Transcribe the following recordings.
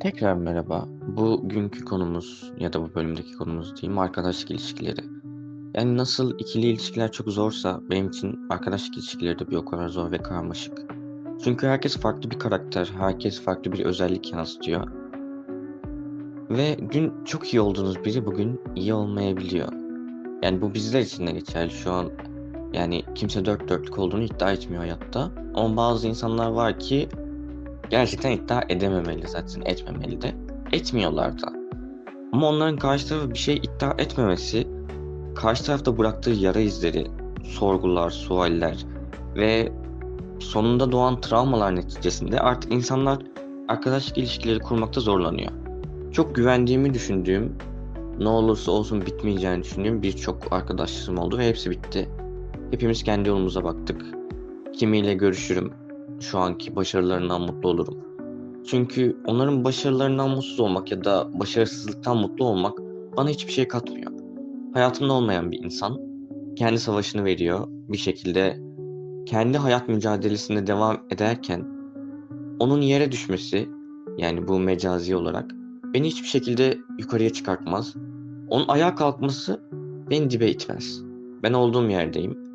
Tekrar merhaba. Bugünkü konumuz ya da bu bölümdeki konumuz diyeyim arkadaşlık ilişkileri. Yani nasıl ikili ilişkiler çok zorsa benim için arkadaşlık ilişkileri de bir o kadar zor ve karmaşık. Çünkü herkes farklı bir karakter, herkes farklı bir özellik yansıtıyor. Ve dün çok iyi olduğunuz biri bugün iyi olmayabiliyor. Yani bu bizler için de geçerli şu an. Yani kimse dört dörtlük olduğunu iddia etmiyor hayatta. Ama bazı insanlar var ki gerçekten iddia edememeli zaten etmemeli de. Etmiyorlar da. Ama onların karşı tarafı bir şey iddia etmemesi, karşı tarafta bıraktığı yara izleri, sorgular, sualler ve sonunda doğan travmalar neticesinde artık insanlar arkadaşlık ilişkileri kurmakta zorlanıyor. Çok güvendiğimi düşündüğüm, ne olursa olsun bitmeyeceğini düşündüğüm birçok arkadaşlarım oldu ve hepsi bitti. Hepimiz kendi yolumuza baktık. Kimiyle görüşürüm, şu anki başarılarından mutlu olurum. Çünkü onların başarılarından mutsuz olmak ya da başarısızlıktan mutlu olmak bana hiçbir şey katmıyor. Hayatımda olmayan bir insan kendi savaşını veriyor bir şekilde kendi hayat mücadelesinde devam ederken onun yere düşmesi yani bu mecazi olarak beni hiçbir şekilde yukarıya çıkartmaz. Onun ayağa kalkması beni dibe itmez. Ben olduğum yerdeyim.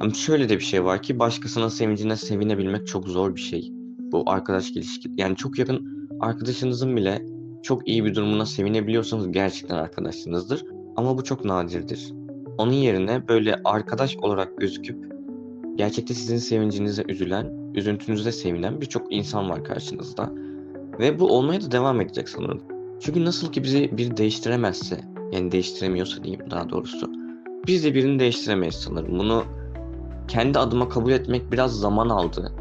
Ama şöyle de bir şey var ki başkasının sevincine sevinebilmek çok zor bir şey. Bu arkadaş ilişki. Yani çok yakın arkadaşınızın bile çok iyi bir durumuna sevinebiliyorsanız gerçekten arkadaşınızdır. Ama bu çok nadirdir. Onun yerine böyle arkadaş olarak gözüküp gerçekte sizin sevincinize üzülen, üzüntünüze sevinen birçok insan var karşınızda. Ve bu olmaya da devam edecek sanırım. Çünkü nasıl ki bizi biri değiştiremezse, yani değiştiremiyorsa diyeyim daha doğrusu. Biz de birini değiştiremeyiz sanırım. Bunu kendi adıma kabul etmek biraz zaman aldı.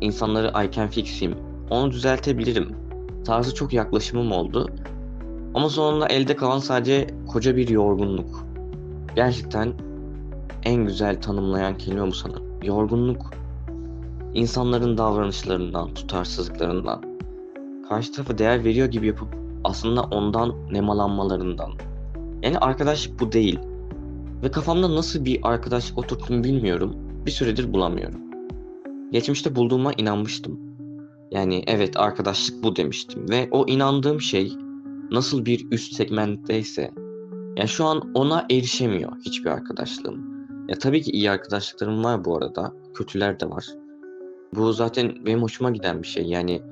İnsanları I can fix him, onu düzeltebilirim tarzı çok yaklaşımım oldu. Ama sonunda elde kalan sadece koca bir yorgunluk. Gerçekten en güzel tanımlayan kelime bu sanırım. Yorgunluk. İnsanların davranışlarından, tutarsızlıklarından, karşı tarafa değer veriyor gibi yapıp aslında ondan nemalanmalarından. Yani arkadaşlık bu değil. Ve kafamda nasıl bir arkadaşlık oturttum bilmiyorum. Bir süredir bulamıyorum. Geçmişte bulduğuma inanmıştım. Yani evet arkadaşlık bu demiştim ve o inandığım şey nasıl bir üst segmentteyse ya şu an ona erişemiyor hiçbir arkadaşlığım. Ya tabii ki iyi arkadaşlıklarım var bu arada. Kötüler de var. Bu zaten benim hoşuma giden bir şey. Yani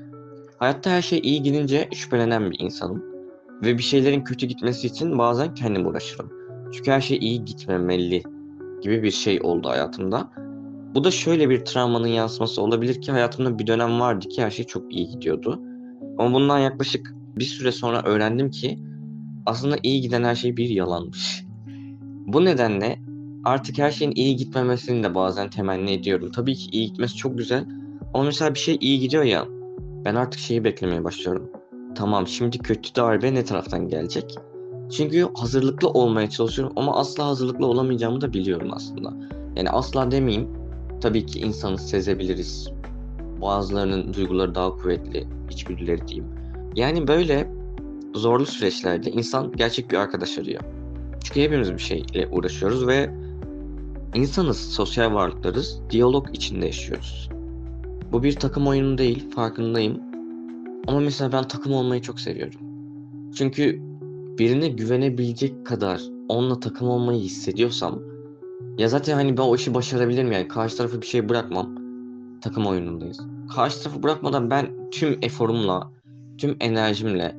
hayatta her şey iyi gidince şüphelenen bir insanım. Ve bir şeylerin kötü gitmesi için bazen kendim uğraşırım. Çünkü her şey iyi gitmemeli gibi bir şey oldu hayatımda. Bu da şöyle bir travmanın yansıması olabilir ki hayatımda bir dönem vardı ki her şey çok iyi gidiyordu. Ama bundan yaklaşık bir süre sonra öğrendim ki aslında iyi giden her şey bir yalanmış. Bu nedenle artık her şeyin iyi gitmemesini de bazen temenni ediyorum. Tabii ki iyi gitmesi çok güzel. Ama mesela bir şey iyi gidiyor ya. Ben artık şeyi beklemeye başlıyorum. Tamam şimdi kötü darbe ne taraftan gelecek? Çünkü hazırlıklı olmaya çalışıyorum ama asla hazırlıklı olamayacağımı da biliyorum aslında. Yani asla demeyeyim. Tabii ki insanı sezebiliriz. Bazılarının duyguları daha kuvvetli, hiçbirleri diyeyim. Yani böyle zorlu süreçlerde insan gerçek bir arkadaş arıyor. Çünkü hepimiz bir şeyle uğraşıyoruz ve insanız, sosyal varlıklarız, diyalog içinde yaşıyoruz. Bu bir takım oyunu değil, farkındayım. Ama mesela ben takım olmayı çok seviyorum. Çünkü birine güvenebilecek kadar onunla takım olmayı hissediyorsam ya zaten hani ben o işi başarabilirim yani karşı tarafı bir şey bırakmam. Takım oyunundayız. Karşı tarafı bırakmadan ben tüm eforumla, tüm enerjimle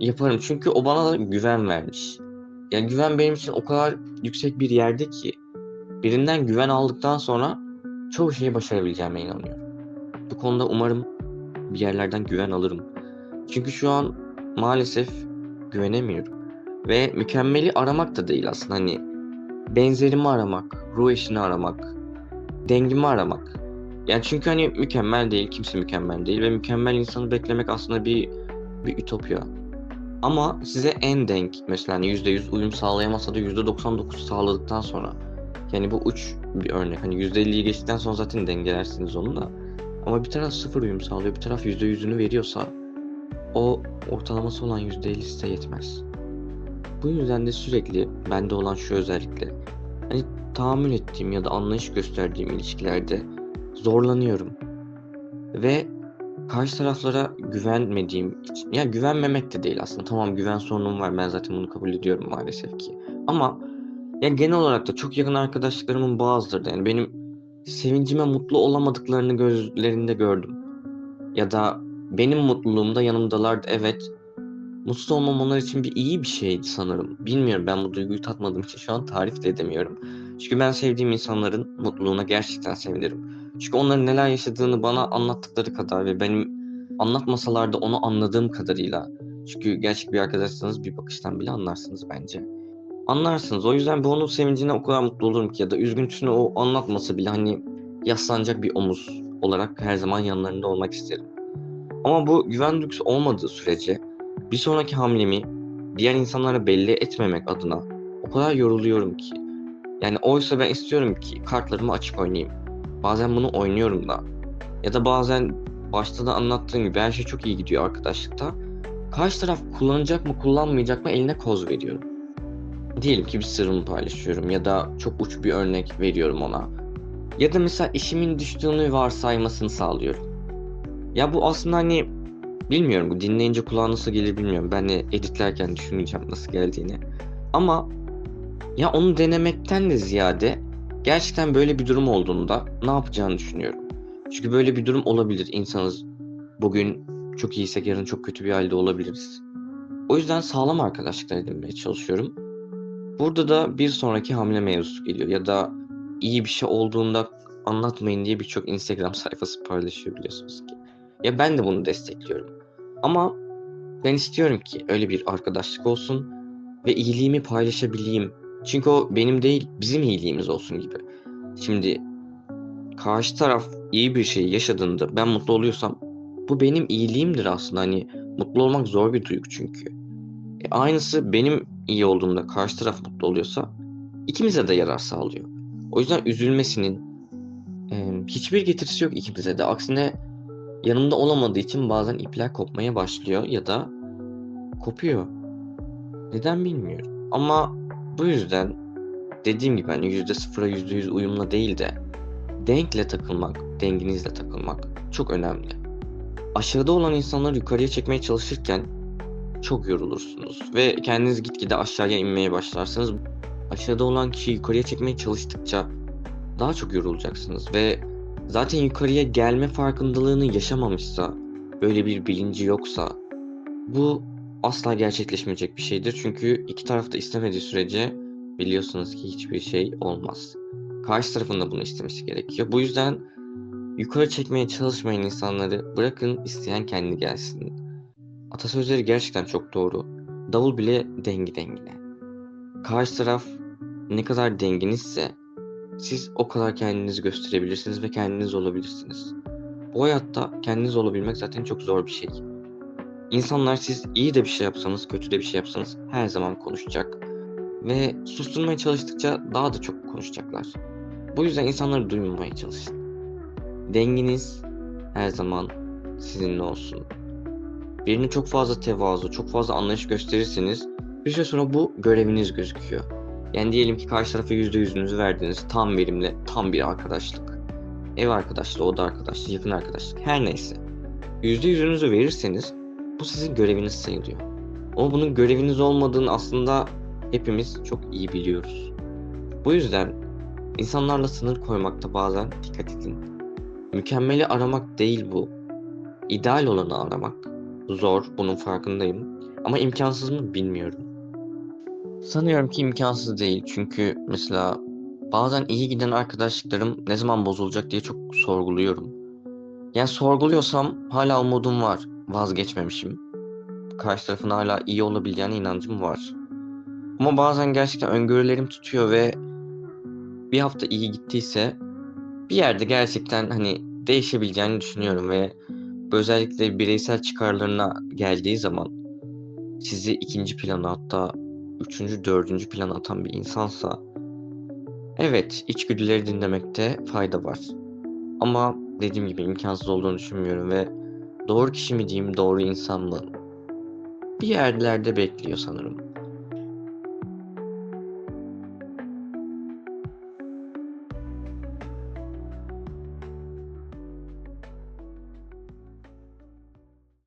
yaparım. Çünkü o bana da güven vermiş. Yani güven benim için o kadar yüksek bir yerde ki birinden güven aldıktan sonra çoğu şeyi başarabileceğime inanıyorum. Bu konuda umarım bir yerlerden güven alırım. Çünkü şu an maalesef güvenemiyorum. Ve mükemmeli aramak da değil aslında hani benzerimi aramak, ruh eşini aramak, dengimi aramak. Yani çünkü hani mükemmel değil, kimse mükemmel değil ve mükemmel insanı beklemek aslında bir bir ütopya. Ama size en denk mesela hani %100 uyum sağlayamasa da %99 sağladıktan sonra yani bu uç bir örnek. Hani %50'yi geçtikten sonra zaten dengelersiniz onu da. Ama bir taraf sıfır uyum sağlıyor, bir taraf %100'ünü veriyorsa o ortalaması olan %50 size yetmez. Bu yüzden de sürekli bende olan şu özellikle hani tahammül ettiğim ya da anlayış gösterdiğim ilişkilerde zorlanıyorum. Ve karşı taraflara güvenmediğim için, ya güvenmemek de değil aslında. Tamam güven sorunum var. Ben zaten bunu kabul ediyorum maalesef ki. Ama ya genel olarak da çok yakın arkadaşlıklarımın bazıları da yani benim sevincime mutlu olamadıklarını gözlerinde gördüm. Ya da benim mutluluğumda yanımdalardı evet. Mutsuz olmam onlar için bir iyi bir şeydi sanırım. Bilmiyorum ben bu duyguyu tatmadığım için şu an tarif de edemiyorum. Çünkü ben sevdiğim insanların mutluluğuna gerçekten sevinirim. Çünkü onların neler yaşadığını bana anlattıkları kadar ve benim anlatmasalar da onu anladığım kadarıyla. Çünkü gerçek bir arkadaşsanız bir bakıştan bile anlarsınız bence. Anlarsınız. O yüzden ben onun sevincine o kadar mutlu olurum ki ya da üzüntüsünü o anlatmasa bile hani yaslanacak bir omuz olarak her zaman yanlarında olmak isterim. Ama bu güven duygusu olmadığı sürece bir sonraki hamlemi diğer insanlara belli etmemek adına o kadar yoruluyorum ki. Yani oysa ben istiyorum ki kartlarımı açık oynayayım. Bazen bunu oynuyorum da. Ya da bazen başta da anlattığım gibi her şey çok iyi gidiyor arkadaşlıkta. Karşı taraf kullanacak mı kullanmayacak mı eline koz veriyorum. Diyelim ki bir sırrımı paylaşıyorum ya da çok uç bir örnek veriyorum ona. Ya da mesela işimin düştüğünü varsaymasını sağlıyorum. Ya bu aslında hani bilmiyorum bu dinleyince kulağa nasıl gelir bilmiyorum. Ben de editlerken düşüneceğim nasıl geldiğini. Ama ya onu denemekten de ziyade gerçekten böyle bir durum olduğunda ne yapacağını düşünüyorum. Çünkü böyle bir durum olabilir. İnsanız bugün çok iyiysek yarın çok kötü bir halde olabiliriz. O yüzden sağlam arkadaşlıklar edinmeye çalışıyorum. Burada da bir sonraki hamle mevzusu geliyor ya da iyi bir şey olduğunda anlatmayın diye birçok Instagram sayfası paylaşıyor biliyorsunuz ki. Ya ben de bunu destekliyorum. Ama ben istiyorum ki öyle bir arkadaşlık olsun ve iyiliğimi paylaşabileyim. Çünkü o benim değil bizim iyiliğimiz olsun gibi. Şimdi karşı taraf iyi bir şey yaşadığında ben mutlu oluyorsam bu benim iyiliğimdir aslında. Hani mutlu olmak zor bir duygu çünkü. E, aynısı benim iyi olduğumda karşı taraf mutlu oluyorsa ikimize de yarar sağlıyor. O yüzden üzülmesinin e, hiçbir getirisi yok ikimize de. Aksine yanımda olamadığı için bazen ipler kopmaya başlıyor ya da kopuyor. Neden bilmiyorum. Ama bu yüzden dediğim gibi hani %0'a %100 uyumla değil de denkle takılmak, denginizle takılmak çok önemli. Aşağıda olan insanları yukarıya çekmeye çalışırken çok yorulursunuz ve kendiniz gitgide aşağıya inmeye başlarsınız. Aşağıda olan kişiyi yukarıya çekmeye çalıştıkça daha çok yorulacaksınız ve zaten yukarıya gelme farkındalığını yaşamamışsa, böyle bir bilinci yoksa bu asla gerçekleşmeyecek bir şeydir. Çünkü iki taraf da istemediği sürece biliyorsunuz ki hiçbir şey olmaz. Karşı tarafın da bunu istemesi gerekiyor. Bu yüzden yukarı çekmeye çalışmayın insanları. Bırakın isteyen kendi gelsin. Atasözleri gerçekten çok doğru. Davul bile dengi dengine. Karşı taraf ne kadar denginizse siz o kadar kendinizi gösterebilirsiniz ve kendiniz olabilirsiniz. Bu hayatta kendiniz olabilmek zaten çok zor bir şey. İnsanlar siz iyi de bir şey yapsanız, kötü de bir şey yapsanız her zaman konuşacak. Ve susturmaya çalıştıkça daha da çok konuşacaklar. Bu yüzden insanları duymamaya çalışın. Denginiz her zaman sizinle olsun. Birini çok fazla tevazu, çok fazla anlayış gösterirseniz bir süre sonra bu göreviniz gözüküyor. Yani diyelim ki karşı tarafa %100'ünüzü verdiniz tam verimli, tam bir arkadaşlık. Ev arkadaşlığı, oda arkadaşlığı, yakın arkadaşlık her neyse. %100'ünüzü verirseniz bu sizin göreviniz sayılıyor. Ama bunun göreviniz olmadığını aslında hepimiz çok iyi biliyoruz. Bu yüzden insanlarla sınır koymakta bazen dikkat edin. Mükemmeli aramak değil bu. İdeal olanı aramak. Zor, bunun farkındayım. Ama imkansız mı bilmiyorum. Sanıyorum ki imkansız değil. Çünkü mesela bazen iyi giden arkadaşlıklarım ne zaman bozulacak diye çok sorguluyorum. Yani sorguluyorsam hala umudum var. Vazgeçmemişim. Karşı tarafın hala iyi olabileceğine inancım var. Ama bazen gerçekten öngörülerim tutuyor ve bir hafta iyi gittiyse bir yerde gerçekten hani değişebileceğini düşünüyorum ve özellikle bireysel çıkarlarına geldiği zaman sizi ikinci plana hatta üçüncü, dördüncü plana atan bir insansa evet içgüdüleri dinlemekte fayda var. Ama dediğim gibi imkansız olduğunu düşünmüyorum ve doğru kişi mi diyeyim, doğru insan mı? Bir yerlerde bekliyor sanırım.